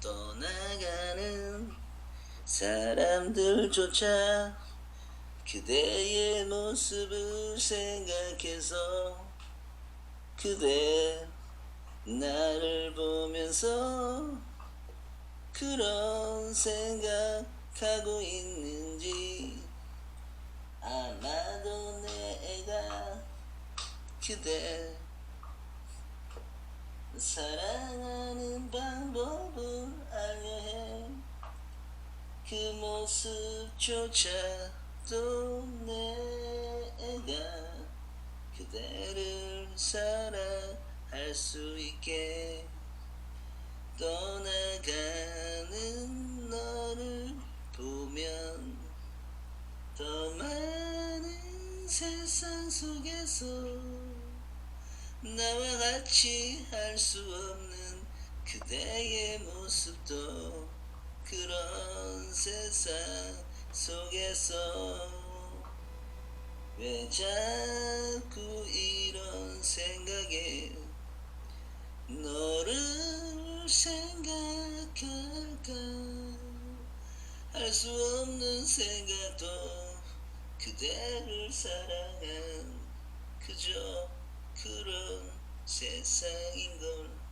떠나가는 사람들조차 그대의 모습을 생각해서 그대 나를 보면서 그런 생각하고 있는지 아마도 내가 그대 사랑하는 방법을. 그 모습조차도 내가 그대를 사랑할 수 있게 떠나가는 너를 보면 더 많은 세상 속에서 나와 같이 할 수 없는 그대의 모습도 세상 속에서 왜 자꾸 이런 생각에 너를 생각할까? 할 수 없는 생각도 그대를 사랑한 그저 그런 세상인걸